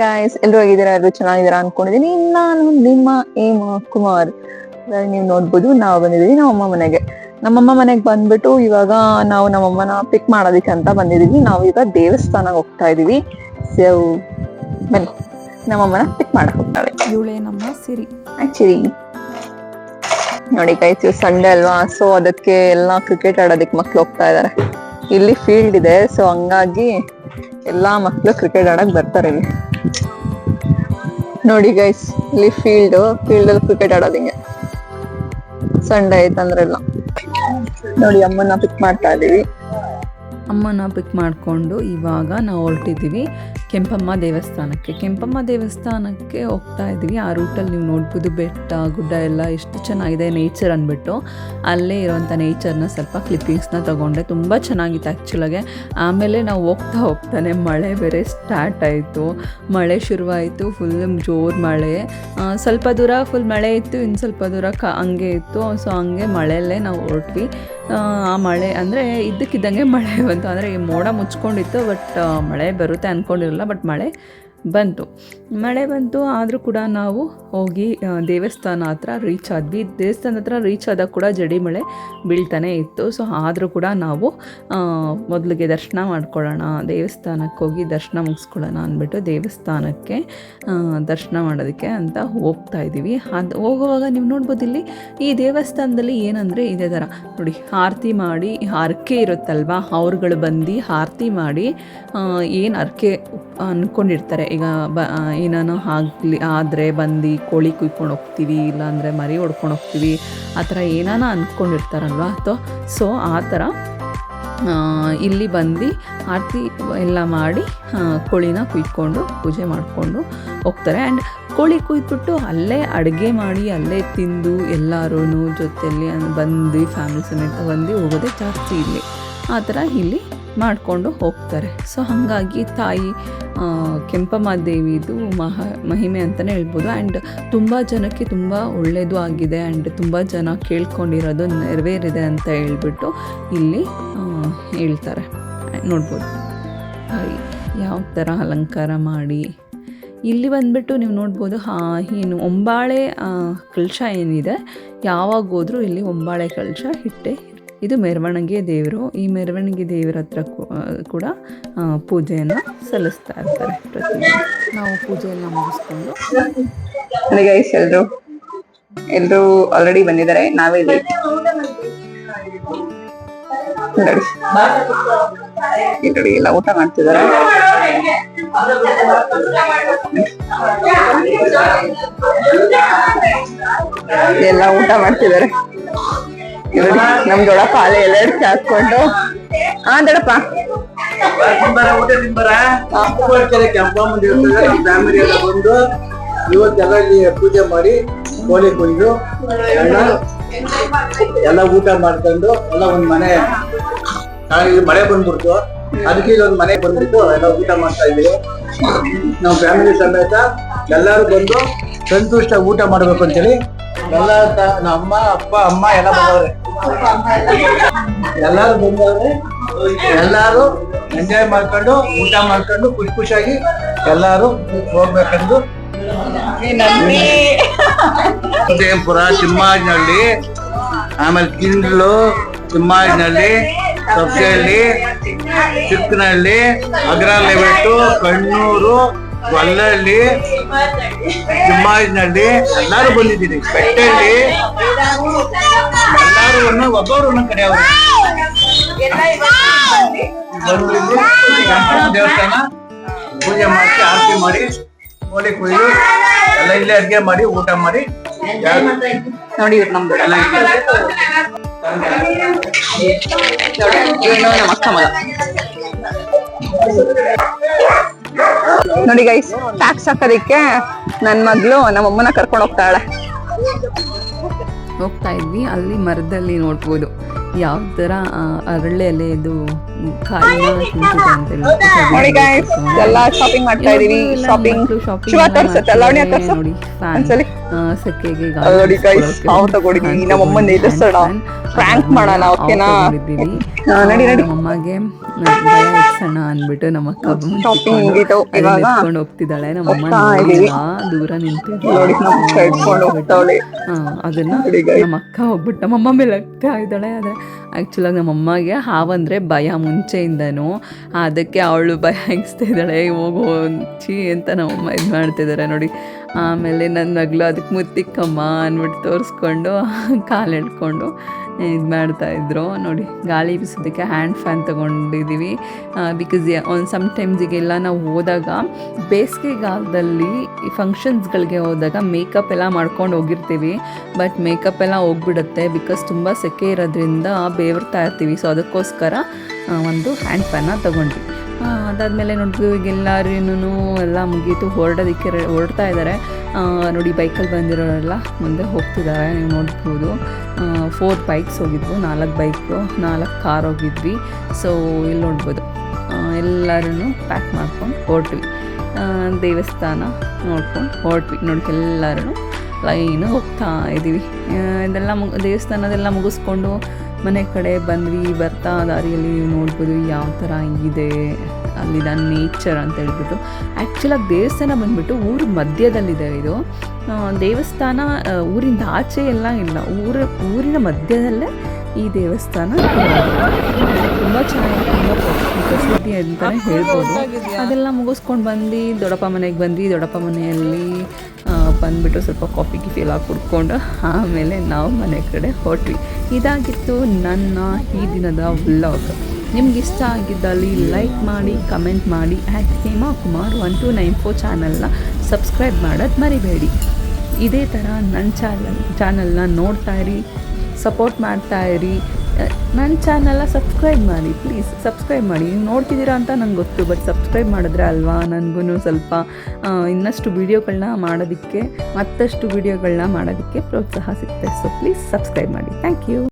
Guys ಎಲ್ಲರೂ ಹೇಗಿದ್ದೀರಾ? ಎಲ್ಲರೂ ಚೆನ್ನಾಗಿದ್ದೀರಾ ಅನ್ಕೊಂಡಿದೀನಿ ನಾನು ನಿಮ್ಮ ಏಮ ಕುಮಾರ್. ನೀವು ನೋಡ್ಬೋದು ನಾವು ಬಂದಿದೀವಿ ನಮ್ಮಮ್ಮ ಮನೆಗೆ. ನಮ್ಮಮ್ಮ ಮನೆಗೆ ಬಂದ್ಬಿಟ್ಟು ಇವಾಗ ನಾವು ನಮ್ಮಮ್ಮನ ಪಿಕ್ ಮಾಡೋದಕ್ಕೆ ಅಂತ ಬಂದಿದೀವಿ ನಾವು ಈಗ ದೇವಸ್ಥಾನಕ್ಕೆ ಹೋಗ್ತಾ ಇದೀವಿ ಸೊ ಬನ್ನಿ. ನಮ್ಮಮ್ಮನ ಪಿಕ್ ಮಾಡಕ್ ಹೋಗ್ತಾವೆ. ಇವಳೇ ನಮ್ಮ ಸಿರಿ. ಆಕ್ಚುಲಿ ನೋಡಿ ಗೈಸ್ ಇವ್ ಸಂಡೇ ಅಲ್ವಾ? ಸೊ ಅದಕ್ಕೆ ಎಲ್ಲ ಕ್ರಿಕೆಟ್ ಆಡೋದಕ್ಕೆ ಮಕ್ಳು ಹೋಗ್ತಾ ಇದ್ದಾರೆ ಇಲ್ಲಿ ಫೀಲ್ಡ್ ಇದೆ. ಸೊ ಹಂಗಾಗಿ ಎಲ್ಲಾ ಮಕ್ಳು ಕ್ರಿಕೆಟ್ ಆಡಕ್ ಬರ್ತಾರೆ ಇಲ್ಲಿ. ನೋಡಿ ಗೈಸ್ ಇಲ್ಲಿ ಫೀಲ್ಡ್ ಫೀಲ್ಡ್ ಅಲ್ಲಿ ಕ್ರಿಕೆಟ್ ಆಡೋದು ಹಿಂಗೆ. ಸಂಡೇ ಆಯ್ತಂದ್ರೆಲ್ಲ ನೋಡಿ ಅಮ್ಮನ ಪಿಕ್ ಮಾಡ್ತಾ ಇದೀವಿ. ಅಮ್ಮನ ಪಿಕ್ ಮಾಡ್ಕೊಂಡು ಇವಾಗ ನಾವು ಹೊರಟಿದ್ದೀವಿ. ಕೆಂಪಮ್ಮ ದೇವಸ್ಥಾನಕ್ಕೆ. ಕೆಂಪಮ್ಮ ದೇವಸ್ಥಾನಕ್ಕೆ ಹೋಗ್ತಾ ಇದ್ವಿ ಆ ರೂಟಲ್ಲಿ ನೀವು ನೋಡ್ಬೋದು ಬೆಟ್ಟ, ಗುಡ್ಡ ಎಲ್ಲ ಎಷ್ಟು ಚೆನ್ನಾಗಿದೆ ನೇಚರ್ ಅಂದ್ಬಿಟ್ಟು. ಅಲ್ಲೇ ಇರುವಂಥ ನೇಚರ್ನ ಸ್ವಲ್ಪ ಕ್ಲಿಪ್ಪಿಂಗ್ಸ್ನ ತಗೊಂಡೆ. ತುಂಬ ಚೆನ್ನಾಗಿತ್ತು ಆ್ಯಕ್ಚುಲಾಗೆ ಆಮೇಲೆ ನಾವು ಹೋಗ್ತಾ ಹೋಗ್ತಾನೆ ಮಳೆ ಬೇರೆ ಸ್ಟಾರ್ಟ್ ಆಯಿತು. ಮಳೆ ಶುರುವಾಯಿತು ಫುಲ್ ಜೋರು ಮಳೆ. ಸ್ವಲ್ಪ ದೂರ ಫುಲ್ ಮಳೆ ಇತ್ತು, ಇನ್ನು ಸ್ವಲ್ಪ ದೂರ ಕ, ಹಂಗೆ ಇತ್ತು. ಸೊ ಹಂಗೆ ಮಳೆಯಲ್ಲೇ ನಾವು ಹೊರಟ್ವಿ. ಆ ಮಳೆ ಅಂದರೆ ಇದ್ದಕ್ಕಿದ್ದಂಗೆ ಮಳೆ ಬಂತು. ಅಂದರೆ ಈ ಮೋಡ ಮುಚ್ಕೊಂಡಿತ್ತು ಬಟ್ ಮಳೆ ಬರುತ್ತೆ ಅಂದ್ಕೊಂಡಿರಲಿಲ್ಲ ಬಟ್ ಮಳೆ ಬಂತು. ಮಳೆ ಬಂತು, ಆದರೂ ಕೂಡ ನಾವು ಹೋಗಿ ದೇವಸ್ಥಾನ ಹತ್ರ ರೀಚ್ ಆದ್ವಿ ದೇವಸ್ಥಾನ ಹತ್ರ ರೀಚ್ ಆದಾಗ ಕೂಡ ಜಡಿಮಳೆ ಬೀಳ್ತಾನೆ ಇತ್ತು. ಸೊ ಆದರೂ ಕೂಡ ನಾವು ಮೊದಲಿಗೆ ದರ್ಶನ ಮಾಡ್ಕೊಳ್ಳೋಣ, ದೇವಸ್ಥಾನಕ್ಕೆ ಹೋಗಿ ದರ್ಶನ ಮುಗಿಸ್ಕೊಳ್ಳೋಣ ಅಂದ್ಬಿಟ್ಟು ದೇವಸ್ಥಾನಕ್ಕೆ ದರ್ಶನ ಮಾಡೋದಕ್ಕೆ ಅಂತ ಹೋಗ್ತಾ ಇದ್ದೀವಿ. ಅದು ಹೋಗುವಾಗ ನೀವು ನೋಡ್ಬೋದು ಇಲ್ಲಿ ಈ ದೇವಸ್ಥಾನದಲ್ಲಿ ಏನಂದರೆ ಇದೇ ಥರ ನೋಡಿ, ಆರತಿ ಮಾಡಿ, ಹರಕೆ ಇರುತ್ತಲ್ವಾ? ಅವ್ರುಗಳು ಬಂದು ಆರತಿ ಮಾಡಿ ಏನು ಹರಕೆ ಅಂದ್ಕೊಂಡಿರ್ತಾರೆ ಈಗ ಬ ಏನಾನು ಆಗಲಿ, ಆದರೆ ಬಂದು ಕೋಳಿ ಕುಯ್ಕೊಂಡು ಹೋಗ್ತೀವಿ, ಇಲ್ಲಾಂದರೆ ಮರಿ ಹೊಡ್ಕೊಂಡು ಹೋಗ್ತೀವಿ, ಆ ಥರ ಏನಾನ ಅಂದ್ಕೊಂಡಿರ್ತಾರಲ್ವ ಅಥವಾ ಸೊ, ಆ ಥರ ಇಲ್ಲಿ ಬಂದು ಆರತಿ ಎಲ್ಲ ಮಾಡಿ ಕೋಳಿನ ಕುಯ್ಕೊಂಡು ಪೂಜೆ ಮಾಡಿಕೊಂಡು ಹೋಗ್ತಾರೆ. ಆ್ಯಂಡ್ ಕೋಳಿ ಕುಯ್ದ್ಬಿಟ್ಟು ಅಲ್ಲೇ ಅಡುಗೆ ಮಾಡಿ, ಅಲ್ಲೇ ತಿಂದು ಎಲ್ಲರೂ ಜೊತೆಯಲ್ಲಿ ಬಂದು ಫ್ಯಾಮಿಲಿ ಸಮೇತ ಬಂದು ಹೋಗೋದೇ ಜಾಸ್ತಿ ಇಲ್ಲಿ. ಆ ಥರ ಇಲ್ಲಿ ಮಾಡಿಕೊಂಡು ಹೋಗ್ತಾರೆ. ಸೊ ಹಾಗಾಗಿ ತಾಯಿ ಕೆಂಪಮ್ಮದೇವಿದು ಕೆಂಪಮ್ಮ ದೇವಿದು ಮಹ, ಮಹಿಮೆ ಅಂತಲೇ ಹೇಳ್ಬೋದು. ಆ್ಯಂಡ್ ತುಂಬ ಜನಕ್ಕೆ ತುಂಬ ಒಳ್ಳೆಯದು ಆಗಿದೆ. ಆ್ಯಂಡ್ ತುಂಬ ಜನ ಕೇಳ್ಕೊಂಡಿರೋದು ನೆರವೇರಿದೆ ಅಂತ ಹೇಳ್ಬಿಟ್ಟು ಇಲ್ಲಿ ಹೇಳ್ತಾರೆ. ನೋಡ್ಬೋದು. ಯಾವ ಥರ ಅಲಂಕಾರ ಮಾಡಿ. ಇಲ್ಲಿ ಬಂದುಬಿಟ್ಟು ನೀವು ನೋಡ್ಬೋದು, ಹಾ, ಏನು, ಒಂಬಾಳೆ ಕಳಶ ಏನಿದೆ. ಯಾವಾಗ ಹೋದ್ರೂ ಇಲ್ಲಿ ಒಂಬಾಳೆ ಕಲಶ ಇಟ್ಟೆ ಇದು ಮೆರವಣಿಗೆ ದೇವರು. ಈ ಮೆರವಣಿಗೆ ದೇವರ ಹತ್ರ ಕೂಡ ಪೂಜೆಯನ್ನು ಸಲ್ಲಿಸ್ತಾ ಇರ್ತಾರೆ ಪ್ರತಿದಿನ. ನಾವು ಪೂಜೆಯನ್ನು ಮುಗಿಸ್ಕೊಂಡು ಎಲ್ಲರೂ ಗೈಸ್ ಎಲ್ಲರೂ ಎಲ್ರು ಆಲ್ರೆಡಿ ಬಂದಿದ್ದಾರೆ. ನಾವೇ. ನೋಡಿ. ಇಲ್ಲಿ ನೋಡಿ ಎಲ್ಲ ಊಟ ಮಾಡ್ತಿದ್ದಾರೆ. ಎಲ್ಲ ಊಟ ಮಾಡ್ತಿದ್ದಾರೆ. ನೋಡಿ ನಮ್ ದೊಡಪ್ಪ ಅಲೆ ಎಲ್ಲರೂ ಎಡ್ಸಿ ಹಾಕೊಂಡು ಹಾ ದೊಡಪ್ಪ ಫ್ಯಾಮಿಲಿ ಎಲ್ಲ ಬಂದು ಇವತ್ತೆಲ್ಲ ಪೂಜೆ ಮಾಡಿ ಕೋಳಿ ಕುಯ್ದು ಎಲ್ಲ ಊಟ ಮಾಡ್ಕೊಂಡು ಎಲ್ಲ ಒಂದ್ ಮನೆ ಮಳೆ ಬಂದ್ಬಿಡ್ತು. ಅದಕ್ಕೆ ಇಲ್ಲೊಂದ್ ಮನೆ ಬಂದ್ಬಿಟ್ಟು ಎಲ್ಲ ಊಟ ಮಾಡ್ತಾ ಇದೀವಿ ನಾವು ಫ್ಯಾಮಿಲಿ ಸಮೇತ ಎಲ್ಲಾರು ಬಂದು ಸಂತುಷ್ಟ ಊಟ ಮಾಡ್ಬೇಕು ಅಂತೇಳಿ. ಎಲ್ಲ ನಮ್ಮ ಅಮ್ಮ ಅಪ್ಪ, ಅಮ್ಮ ಎಲ್ಲ ಬಂದವ್ರೆ. ಎಲ್ಲಾರು ಬಂದವ್ರೆ. ಎಲ್ಲಾರು ಎಂಜಾಯ್ ಮಾಡ್ಕೊಂಡು ಊಟ ಮಾಡ್ಕೊಂಡು ಖುಷಿ ಖುಷಿಯಾಗಿ ಎಲ್ಲಾರು ಹೋಗ್ಬೇಕೆಂದು. ಜಯಪುರ ತಿಮ್ಮಾಜಿನಹಳ್ಳಿ ಆಮೇಲೆ ಕಿಂಡ್ಲು ತಿಮ್ಮಾಜಿನಹಳ್ಳಿ ಸೊಸೆಹಳ್ಳಿ ಚಿಕ್ಕನಹಳ್ಳಿ ಅಗ್ರಲೆಬೆಟ್ಟು ಕಣ್ಣೂರು ಗೊಲ್ಲಹಳ್ಳಿ ತಿಮ್ಮಾಯಿನಲ್ಲಿ ಎಲ್ಲಾರು ಬಂದಿದ್ದೀನಿ. ಬೆಟ್ಟಳ್ಳಿ. ಎಲ್ಲಾರು ಒನ್ನ ಒಬ್ಬರು ಕಡೆ ಅವರು ದೇವಸ್ಥಾನ. ಪೂಜೆ ಮಾಡಿ ಆರತಿ ಮಾಡಿ ಕೋಳಿ ಕುಯ್ದು ಎಲ್ಲ ಇಲ್ಲೇ ಅಡ್ಗೆ ಮಾಡಿ ಊಟ ಮಾಡಿ. ನೋಡಿ ಇವ್ರು ನಮ್ದು ಎಲ್ಲ ನಮ್ಮ ಅಕ್ಕ ಮಗ. ನೋಡಿ ಗೈಸ್ ಟ್ಯಾಕ್ಸ್ ಹಾಕೋದಿಕ್ಕೆ ನನ್ನ ಮಗಳು ನಮ್ಮಮ್ಮನ ಕರ್ಕೊಂಡು ಹೋಗ್ತಾಳೆ. ಹೋಗ್ತಾ ಇದ್ವಿ ಅಲ್ಲಿ ಮರದಲ್ಲಿ ನೋಡ್ಬೋದು. ಯಾವ ತರ ಅರಳೆಲೆ ಎಲ್ಲ ಶಾಪಿಂಗ್ ಮಾಡ್ತಾ ಇದೀವಿ ಶಾಪಿಂಗ್ ಶಿವ ತರ್ಸತ್ತೆ ಲವಣಿಯ ತರ್ಸ. ನೋಡಿ ಸೆಕೆಗೆ ನೋಡಿ guys, ಬೀಸ್ಕೊಳ್ಳೋಕೆ ನಾವು ತಗೊಂಡಿದ್ದೀವಿ. ಎದುರ್ಸೋಣ. hand fan. Prank ಮಾಡೋಣ, ಓಕೆನಾ? ನೋಡಿ ನೋಡಿ. ನಮ್ಮಮ್ಮಗೆ ಭಯ ಇಡ್ಸೋಣ ಅಂದ್ಬಿಟ್ಟು ನಮ್ಮ ಅಕ್ಕ ಕೂತ್ಕೊಂಡು ಮುಗೀತು. ಇವಾಗ ಹೋಗ್ತಿದ್ದಾಳೆ ನಮ್ಮಮ್ಮ ಹೋಗ್ತಾ ದೂರ ನಿಂತಿದ್ದಾಳೆ ನೋಡಿ ನಮ್ಮ ಅದನ್ನ. ನಮ್ಮ ಅಕ್ಕ ಹೋಗ್ಬಿಟ್ಟು ನಮ್ಮಮ್ಮ ಮೇಲೆ ಆಗ್ತಾ ಇದ್ದಾಳೆ ಆದರೆ ಆ್ಯಕ್ಚುಲಾಗಿ ನಮ್ಮಮ್ಮಗೆ ಹಾವಂದರೆ ಭಯ ಮುಂಚೆಯಿಂದನು ಅದಕ್ಕೆ ಅವಳು ಭಯ ಹಿಗಿಸ್ತಾ ಇದ್ದಾಳೆ ಹೋಗೋ ಚಿ ಅಂತ ನಮ್ಮಮ್ಮ ಇದು ಮಾಡ್ತಿದ್ದಾರೆ ನೋಡಿ ಆಮೇಲೆ ನನ್ನ ಮಗಳು ಅದಕ್ಕೆ ಮುತ್ತಿಕ್ಕಮ್ಮ ಅಂದ್ಬಿಟ್ಟು ತೋರಿಸ್ಕೊಂಡು ಕಾಲು ಎಳ್ಕೊಂಡು ಇದು ಮಾಡ್ತಾಯಿದ್ರು ನೋಡಿ, ಗಾಳಿ ಬೀಸೋದಕ್ಕೆ ಹ್ಯಾಂಡ್ ಫ್ಯಾನ್ ತೊಗೊಂಡಿದ್ದೀವಿ ಬಿಕಾಸ್ ಒಂದು ಸಮ್ಟೈಮ್ಸಿಗೆಲ್ಲ ನಾವು ಹೋದಾಗ ಬೇಸಿಗೆಗಾಲದಲ್ಲಿ ಈ ಫಂಕ್ಷನ್ಸ್ಗಳಿಗೆ ಹೋದಾಗ ಮೇಕಪ್ ಎಲ್ಲ ಮಾಡ್ಕೊಂಡು ಹೋಗಿರ್ತೀವಿ. ಬಟ್ ಮೇಕಪ್ ಎಲ್ಲ ಹೋಗ್ಬಿಡುತ್ತೆ ಬಿಕಾಸ್ ತುಂಬ ಸೆಕೆ ಇರೋದ್ರಿಂದ ಬೇವರ್ತಾ ಇರ್ತೀವಿ. ಸೊ ಅದಕ್ಕೋಸ್ಕರ ಒಂದು ಹ್ಯಾಂಡ್ ಫ್ಯಾನ್ನ ತೊಗೊಂಡ್ವಿ. ಅದಾದಮೇಲೆ ನೋಡಿದ್ರು ಈಗ ಎಲ್ಲರೂ ಎಲ್ಲ ಮುಗೀತು. ಹೊರಡೋದಕ್ಕೆ ಹೊರಡ್ತಾ ಇದ್ದಾರೆ ನೋಡಿ ಬೈಕಲ್ಲಿ ಬಂದಿರೋರೆಲ್ಲ ಮುಂದೆ ಹೋಗ್ತಿದ್ದಾರೆ ನೀವು ನೋಡ್ಬೋದು. ಫೋರ್ ಬೈಕ್ಸ್ ಹೋಗಿದ್ವು, ನಾಲ್ಕು ಬೈಕು ನಾಲ್ಕು ಕಾರ್ ಹೋಗಿದ್ವಿ. ಸೊ ಇಲ್ಲಿ ನೋಡ್ಬೋದು. ಎಲ್ಲರೂ ಪ್ಯಾಕ್ ಮಾಡ್ಕೊಂಡು ಹೊರಟ್ವಿ. ದೇವಸ್ಥಾನ ನೋಡ್ಕೊಂಡು ಹೊರಟ್ವಿ. ನೋಡಿ ಎಲ್ಲರೂ ಲೈನು ಹೋಗ್ತಾ ಇದ್ದೀವಿ ಇದೆಲ್ಲ ಮುಗ್ ದೇವಸ್ಥಾನದೆಲ್ಲ ಮುಗಿಸ್ಕೊಂಡು ಮನೆ ಕಡೆ ಬಂದ್ವಿ ಬರ್ತಾ ದಾರಿಯಲ್ಲಿ ನೀವು ನೋಡ್ಬೋದು ಯಾವ ಥರ ಇದೆ. ಅಲ್ಲಿನ ನೇಚರ್ ಅಂತ ಹೇಳ್ಬಿಟ್ಟು. ಆ್ಯಕ್ಚುಲಾಗಿ ದೇವಸ್ಥಾನ ಬಂದ್ಬಿಟ್ಟು ಊರ ಮಧ್ಯದಲ್ಲಿದೆ ಇದು. ದೇವಸ್ಥಾನ ಊರಿಂದ ಆಚೆ ಎಲ್ಲ ಇಲ್ಲ. ಊರ ಊರಿನ ಮಧ್ಯದಲ್ಲೇ ಈ ದೇವಸ್ಥಾನ ತುಂಬ ಚೆನ್ನಾಗಿ ತುಂಬ ಪ್ರಸಿದ್ಧಿ ಅಂತಲೇ ಹೇಳ್ಬೋದು. ಅದೆಲ್ಲ ಮುಗಿಸ್ಕೊಂಡು ಬಂದು ದೊಡ್ಡಪ್ಪ ಮನೆಗೆ ಬಂದ್ವಿ. ದೊಡ್ಡಪ್ಪ ಮನೆಯಲ್ಲಿ ಬಂದುಬಿಟ್ಟು ಸ್ವಲ್ಪ ಕಾಫಿ ಗಿಫಿ ಎಲ್ಲ ಕುಡ್ಕೊಂಡು ಆಮೇಲೆ ನಾವು ಮನೆ ಕಡೆ ಹೊರಟ್ವಿ. ಇದಾಗಿತ್ತು ನನ್ನ ಈ ದಿನದ ವ್ಲಾಗ್ ನಿಮ್ಗೆ ಇಷ್ಟ ಆಗಿದ್ದಲ್ಲಿ ಲೈಕ್ ಮಾಡಿ ಕಮೆಂಟ್ ಮಾಡಿ at Hema Kumar one two nine four ಚಾನಲ್ನ ಸಬ್ಸ್ಕ್ರೈಬ್ ಮಾಡೋದು ಮರಿಬೇಡಿ. ಇದೇ ಥರ ನನ್ನ ಚಾನಲ್ ಚಾನಲ್ನ ನೋಡ್ತಾ ಇರಿ ಸಪೋರ್ಟ್ ಮಾಡ್ತಾ ಇರಿ. ನನ್ನ ಚಾನಲ್ನ ಸಬ್ಸ್ಕ್ರೈಬ್ ಮಾಡಿ ಪ್ಲೀಸ್ ಸಬ್ಸ್ಕ್ರೈಬ್ ಮಾಡಿ. ನೀವು ನೋಡ್ತಿದ್ದೀರಾ ಅಂತ ನಂಗೆ ಗೊತ್ತು ಬಟ್ ಸಬ್ಸ್ಕ್ರೈಬ್ ಮಾಡಿದ್ರೆ ಅಲ್ವಾ? ನನಗೂ ಸ್ವಲ್ಪ ಇನ್ನಷ್ಟು ವೀಡಿಯೋಗಳನ್ನ ಮಾಡೋದಕ್ಕೆ, ಮತ್ತಷ್ಟು ವೀಡಿಯೋಗಳನ್ನ ಮಾಡೋದಕ್ಕೆ ಪ್ರೋತ್ಸಾಹ ಸಿಗುತ್ತೆ ಸೊ ಪ್ಲೀಸ್ ಸಬ್ಸ್ಕ್ರೈಬ್ ಮಾಡಿ. Thank you